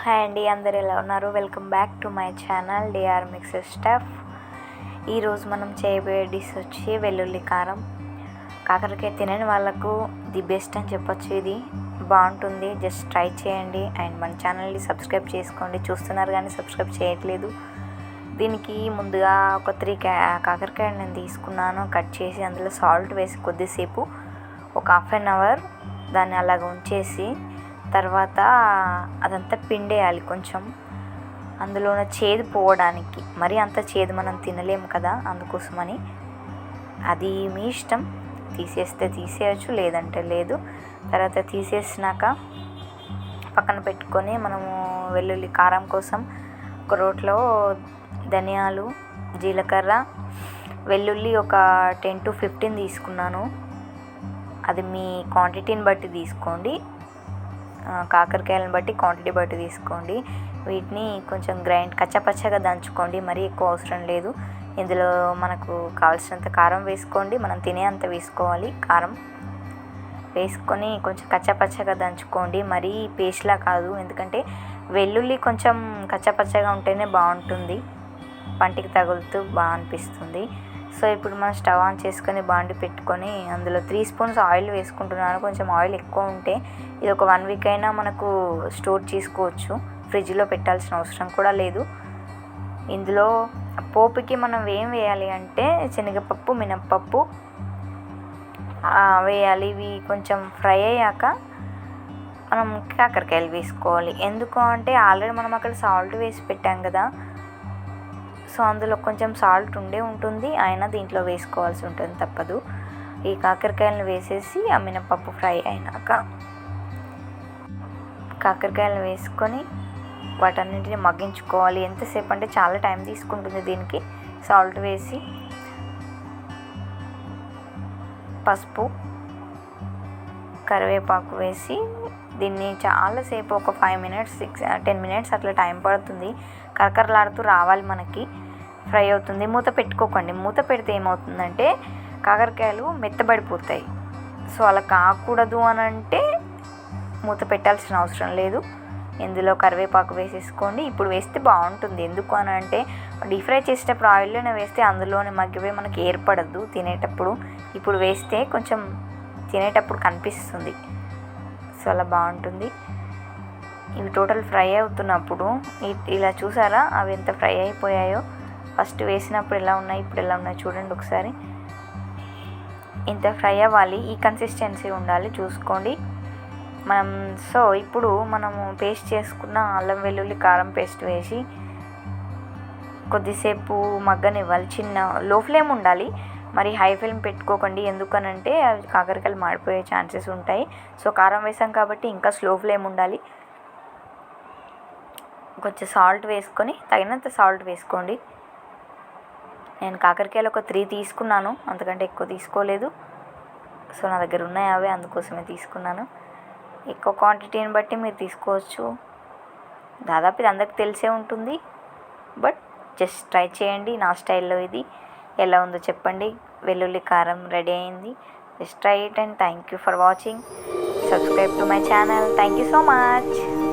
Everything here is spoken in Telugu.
హాయ్ అండి అందరు ఎలా ఉన్నారు? Welcome back to my channel DR mixer stuff ఈరోజు మనం చేయబోయే డిష్ వచ్చి వెల్లుల్లి కారం. కాకరకాయ తినని వాళ్ళకు ది బెస్ట్ అని చెప్పొచ్చు ఇది. బాగుంటుంది జస్ట్ ట్రై చేయండి. అండ్ మన ఛానల్ని సబ్స్క్రైబ్ చేసుకోండి. చూస్తున్నారు కానీ సబ్స్క్రైబ్ చేయట్లేదు. దీనికి ముందుగా ఒక త్రీ కా కాకరకాయ నేను తీసుకున్నాను. కట్ చేసి అందులో సాల్ట్ వేసి కొద్దిసేపు ఒక హాఫ్ అన్ అవర్ దాన్ని అలాగ ఉంచేసి తర్వాత అదంతా పిండేయాలి కొంచెం. అందులో ఉన్న చేదు పోవడానికి. మరి అంత చేదు మనం తినలేము కదా అందుకోసమని. అది మీ ఇష్టం. తీసేస్తే తీసేయచ్చు లేదంటే లేదు. తర్వాత తీసేసినాక పక్కన పెట్టుకొని మనము వెల్లుల్లి కారం కోసం ఒక రోట్లో ధనియాలు జీలకర్ర వెల్లుల్లి ఒక టెన్ టు ఫిఫ్టీన్ తీసుకున్నాను. అది మీ క్వాంటిటీని బట్టి తీసుకోండి. కాకరకాయలను బట్టి క్వాంటిటీ బట్టి తీసుకోండి. వీటిని కొంచెం గ్రైండ్ కచ్చపచ్చగా దంచుకోండి. మరీ ఎక్కువ అవసరం లేదు. ఇందులో మనకు కావాల్సినంత కారం వేసుకోండి. మనం తినే అంత వేసుకోవాలి. కారం వేసుకొని కొంచెం కచ్చపచ్చగా దంచుకోండి. మరీ పేస్ట్లా కాదు. ఎందుకంటే వెల్లుల్లి కొంచెం కచ్చపచ్చగా ఉంటేనే బాగుంటుంది. పంటికి తగులుతూ బాగా అనిపిస్తుంది. సో ఇప్పుడు మనం స్టవ్ ఆన్ చేసుకొని బాండి పెట్టుకొని అందులో త్రీ స్పూన్స్ ఆయిల్ వేసుకుంటున్నాను. కొంచెం ఆయిల్ ఎక్కువ ఉంటే ఇది ఒక వన్ వీక్ అయినా మనకు స్టోర్ చేసుకోవచ్చు. ఫ్రిడ్జ్లో పెట్టాల్సిన అవసరం కూడా లేదు. ఇందులో పోపుకి మనం ఏం వేయాలి అంటే శనగపప్పు మినప్పప్పు వేయాలి. ఇవి కొంచెం ఫ్రై అయ్యాక మనం కాకరకాయలు వేసుకోవాలి. ఎందుకు అంటే ఆల్రెడీ మనం అక్కడ సాల్ట్ వేసి పెట్టాం కదా. సో అందులో కొంచెం సాల్ట్ ఉండే ఉంటుంది. అయినా దీంట్లో వేసుకోవాల్సి ఉంటుంది తప్పదు. ఈ కాకరకాయలను వేసేసి ఆ మినపప్పు ఫ్రై అయినాక కాకరకాయలు వేసుకొని వాటన్నింటిని మగ్గించుకోవాలి. ఎంతసేపు అంటే చాలా టైం తీసుకుంటుంది దీనికి. సాల్ట్ వేసి పసుపు కరివేపాకు వేసి దీన్ని చాలాసేపు ఒక five minutes six ten minutes అట్లా టైం పడుతుంది. కరకరలాడుతూ రావాలి మనకి. ఫ్రై అవుతుంది. మూత పెట్టుకోకండి. మూత పెడితే ఏమవుతుందంటే కాకరకాయలు మెత్తబడిపోతాయి. సో అలా కాకూడదు అని అంటే మూత పెట్టాల్సిన అవసరం లేదు. ఇందులో కరివేపాకు వేసేసుకోండి. ఇప్పుడు వేస్తే బాగుంటుంది. ఎందుకు అని అంటే డీప్ ఫ్రై చేసేటప్పుడు ఆయిల్లోనే వేస్తే అందులోనే మగ్గిపోయి మనకి ఏర్పడద్దు తినేటప్పుడు. ఇప్పుడు వేస్తే కొంచెం తినేటప్పుడు కనిపిస్తుంది. సో అలా బాగుంటుంది. ఇవి టోటల్ ఫ్రై అవుతున్నప్పుడు ఇ- ఇలా చూసారా? అవి ఎంత ఫ్రై అయిపోయాయో? ఫస్ట్ వేసినప్పుడు ఎలా ఉన్నాయి? ఇప్పుడు ఎలా ఉన్నాయి? చూడండి ఒకసారి. ఇంత ఫ్రై అవ్వాలి. ఈ కన్సిస్టెన్సీ ఉండాలి. చూసుకోండి. మనం సో ఇప్పుడు మనము పేస్ట్ చేసుకున్న అల్లం వెల్లుల్లి కారం పేస్ట్ వేసి కొద్దిసేపు మగ్గనివ్వాలి. చిన్న లో ఫ్లేమ్ ఉండాలి. మరి హై ఫ్లేమ్ పెట్టుకోకండి. ఎందుకనంటే అవి కాకరకాయలు మాడిపోయే ఛాన్సెస్ ఉంటాయి. సో కారం వేసాం కాబట్టి ఇంకా స్లో ఫ్లేమ్ ఉండాలి. కొంచెం సాల్ట్ వేసుకొని తగినంత సాల్ట్ వేసుకోండి. నేను కాకరకాయలు ఒక త్రీ తీసుకున్నాను. అంతకంటే ఎక్కువ తీసుకోలేదు. సో నా దగ్గర ఉన్నాయి అవే అందుకోసమే తీసుకున్నాను. ఎక్కువ క్వాంటిటీని బట్టి మీరు తీసుకోవచ్చు. దాదాపు ఇది అందరికి తెలిసే ఉంటుంది. బట్ జస్ట్ ట్రై చేయండి. నా స్టైల్లో ఇది. ఎలా ఉందో చెప్పండి. వెల్లుల్లి కారం రెడీ అయింది. Just try it and thank you for watching. Subscribe to my channel. Thank you so much.